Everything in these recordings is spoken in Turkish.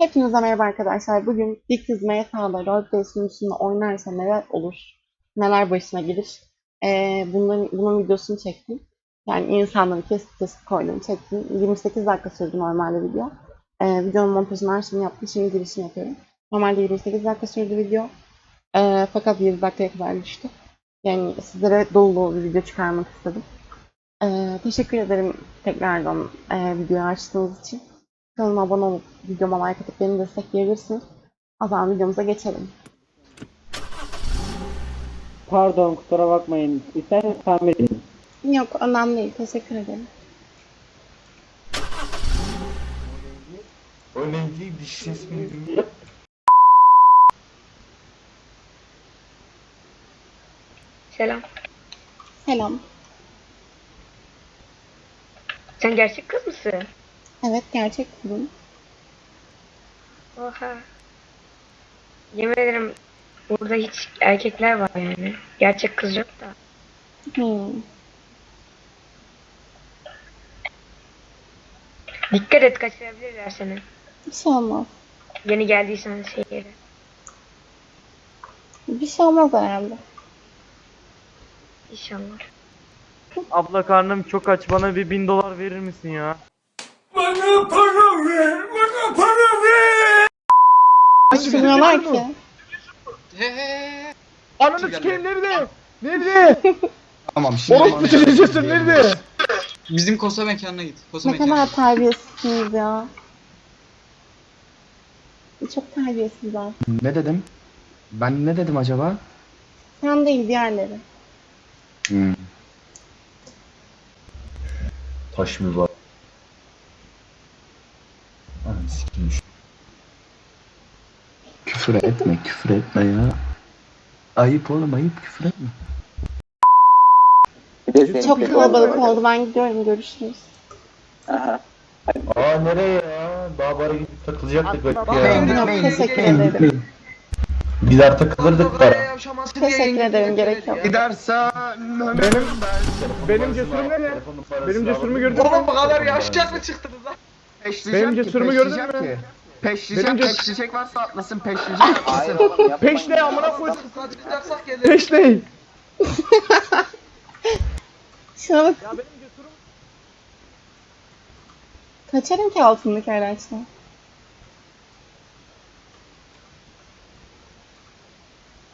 Hepinize merhaba arkadaşlar. Bugün bir kız MTA'da roleplay sunucusunda oynarsa neler olur, neler başına gelir. Ee, bunların, bunun videosunu çektim. Yani insanları kesip kesip koydum, çektim. 28 dakika sürdü normalde video. Ee, videonun montajını her şeyini yaptım. Şimdi girişini yapıyorum. Normalde 28 dakika sürdü video. Ee, fakat 7 dakikaya kadar düştü. Yani sizlere dolu dolu bir video çıkarmak istedim. Ee, teşekkür ederim tekrardan e, videoyu açtığınız için. Kanalıma abone olup videoma like atıp beni destekleyebilirsiniz. O zaman videomuza geçelim. Pardon kusura bakmayın. İsterseniz tamir edin. Yok önemli değil. Teşekkür ederim. Önemli değil bir şey ismini Selam. Selam. Sen gerçek kız mısın? Evet gerçek kızım. Oha. Yemin ederim burada hiç erkekler var yani. Gerçek kız yok da. Hmm. Dikkat et kaçırabilirler seni. Bir şey olmaz. Yeni geldiysen şehire. Bir şey olmaz herhalde. İnşallah. Abla karnım çok aç bana bir bin dolar verir misin ya? Açmıyorlar ki. Ananı sikeyim nerede? Nerede? Tamam şimdi Orospu çocuğusun nerede? Bizim Kosa mekanına git. Kosa Ne mekanına. kadar terbiyesizsiniz ya. Çok terbiyesizler. Ne dedim? Ben ne dedim acaba? Sen değil diğerleri. Hmm. Taş mı şu. Küfür etme, küfür etme ya. Ayıp oğlum, ayıp küfür etme. Çok kalabalık oldu. Ben gidiyorum. Görüşürüz. Aa nereye ya? Daha bara gidip takılacaktık belki Yok ya. teşekkür ederim. Gider takılırdık para. Teşekkür ederim. Gerek yok. Gidersen Benim benim cesurum nerede? Benim cesurumu gördün mü? Oğlum bu kadar yaşayacak mı çıktınız lan? Peşleyeceğim Benim ki, cesurumu gördün peşleyeceğim mü? ki. Peşleyeceğim, Benim ces- peşleyecek varsa atlasın, peşleyeceğim atlasın. Peş ne amına koydum. Peş ne? Şuna bak. Ya benim cesurum Kaçarım ki altındaki araçla.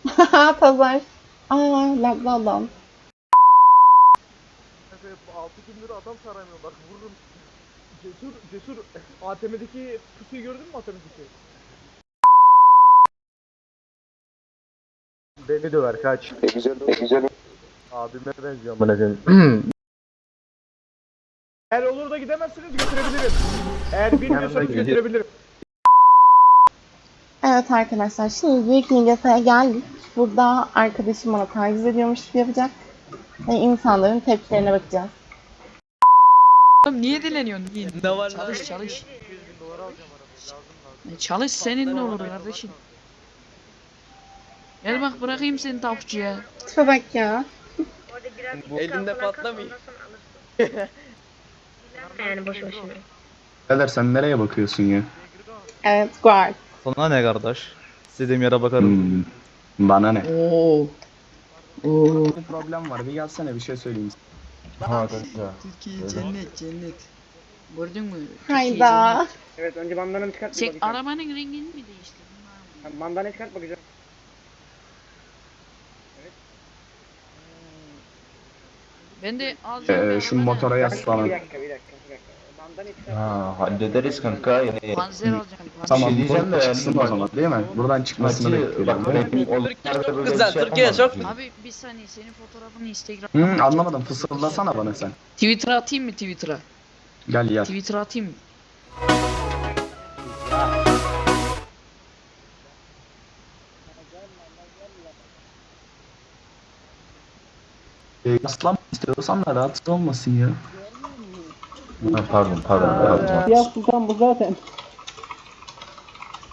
Haha pazar. Aa labla adam. 6 gündür adam saramıyor bak vururum. Cesur cesur ATM'deki pusuyu gördün mü ATM'deki? Beni döver kaç. Abime benziyor amına koyayım. Eğer olur da gidemezsiniz götürebilirim. Eğer bilmiyorsanız götürebilirim. Evet arkadaşlar şimdi büyük İngiltere'ye geldik. Burada arkadaşım bana taciz ediyormuş yapacak. Ve insanların tepkilerine bakacağız. Oğlum niye dileniyorsun? Niye? Çalış çalış. E, Çalış senin ne olur kardeşim. Gel bak bırakayım seni tavukçuya. Tipe bak ya. Orada biraz Elinde patlamıyor. yani boş boşuna. Beyler sen nereye bakıyorsun ya? Evet guard. Sana ne kardeş? İstediğim yere bakarım. Hmm. Bana ne? Oo. Oo. Bir problem var, bir gelsene bir şey söyleyeyim. Ha kanka. Türkiye cennet cennet. Gördün mü? Türkiye Hayda. cennet. Evet önce bandanamı çıkart. Sen arabanın rengini mi değiştirdin? Bandana çıkart bakacağım. Ben de az Ee, şu motora yaslanın. Bir dakika bir dakika bir dakika. Bandana çıkart. Ha hallederiz kanka yani. Panzer alacağım. Panzer. Tamam, şey diyeceğim de çıksın yani o zaman değil mi? Buradan çıkmasını bekliyorum. bak benim olanlarda böyle bir şey Türkiye çok-. Abi bir saniye senin fotoğrafını Instagram'a Hı, anlamadım, fısıldasana bana sen. Twitter'a atayım mı Twitter'a? Gel gel. Twitter'a atayım mı? Ee, Yaslan istiyorsan da rahatsız olmasın ya. Ha, pardon pardon pardon. Siyah sultan bu zaten.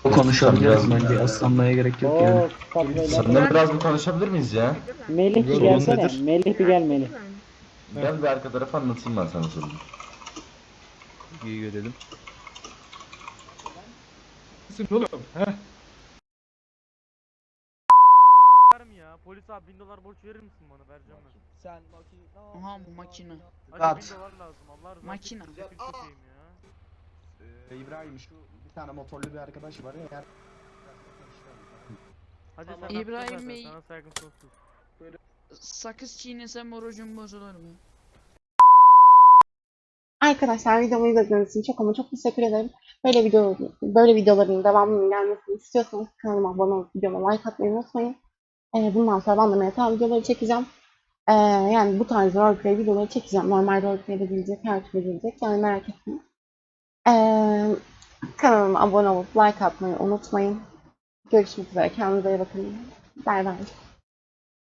Konuşabiliriz bence yaslanmaya gerek yok yani. Oo. Senden biraz bir konuşabilir miyiz ya? Melih bir Sorun gelsene. nedir? Melih bir gel Melih. Gel bir arka tarafa anlatayım ben sana sorunu. İyi görelim. oğlum? Heh. ya. Polis abi 1000 dolar borç verir misin bana? Vereceğim ben. Sen makine... Aha bu makine. Hadi 1000 dolar lazım. Allah razı olsun. Makine. Ya. Ee, İbrahim şu bir tane motorlu bir arkadaş var ya. eğer- Hadi Tamam. sen İbrahim haklısın Bey- zaten, Sana saygım sonsuz. Sakız çiğnesem orucum bozulur mu? Arkadaşlar videomu izlediğiniz için çok ama çok teşekkür ederim. Böyle video böyle videoların devamının gelmesini istiyorsanız kanalıma abone olup videoma like atmayı unutmayın. Ee, bundan sonra ben de meta videoları çekeceğim. Ee, yani bu tarz roleplay videoları çekeceğim. Normal roleplay de gelecek, her türlü gelecek. Yani merak etmeyin. Ee, kanalıma abone olup like atmayı unutmayın. Görüşmek üzere. Kendinize iyi bakın. Bay bay.